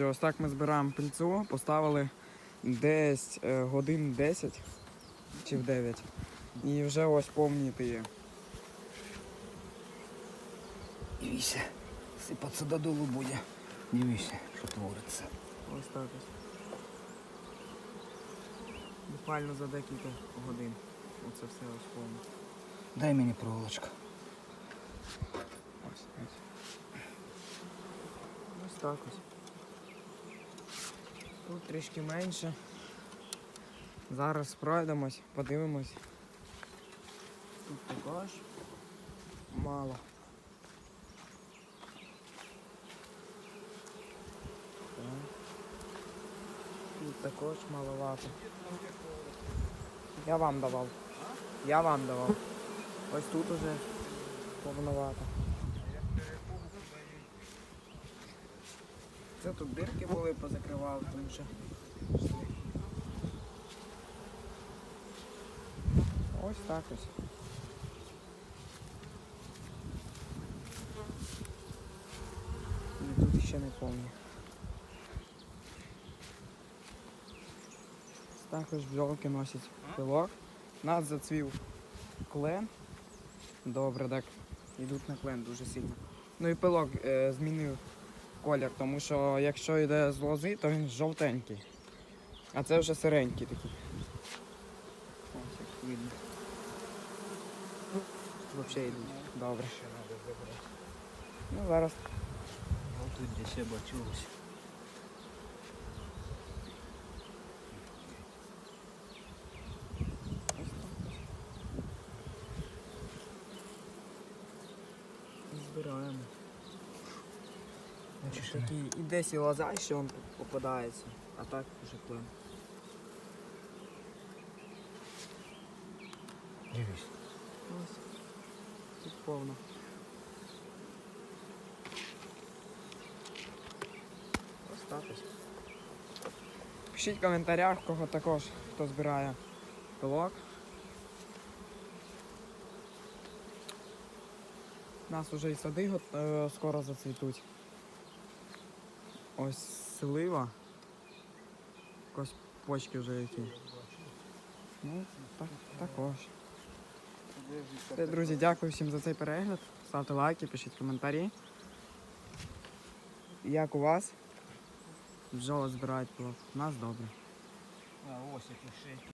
Ось так ми збираємо пильцу, поставили десь е, годин 10 чи в 9. І вже ось повні є. Дивися, сипатися додолу буде. Дивися, що твориться. Ось так ось. Буквально за декілька годин. Оце все ось повне. Дай мені проволочку. Ось, ось. Ось так ось. Тут трішки менше. Зараз пройдемось, подивимось. Тут також мало. Тут також маловато. Я вам давав. Я вам давав. Ось тут уже повновато. Це тут дирки були, позакривали, тому що. Ось так ось. І тут ще не повні. Також бджолки носять пилок. Нас зацвів клен. Добре, так. Йдуть на клен дуже сильно. Ну і пилок е, змінив колір, тому що якщо йде з лози, то він жовтенький. А це вже сиренький такий. Ось як видно. Взагалі йдуть. Добре. Ну зараз Ось тут десь я бачу ось. збираємо. Бачиш, Такий і десь і лоза, що він попадається, а так вже клен. Дивись. Ось. Тут повно. Ось так ось. Пишіть в коментарях, кого також хто збирає пилок. У нас вже і сади е, скоро зацвітуть. Ось слива. Якось почки вже які. Ну, так, також. Друзі, дякую всім за цей перегляд. Ставте лайки, пишіть коментарі. Як у вас? Бджола збирають плод. У нас добре. А ось.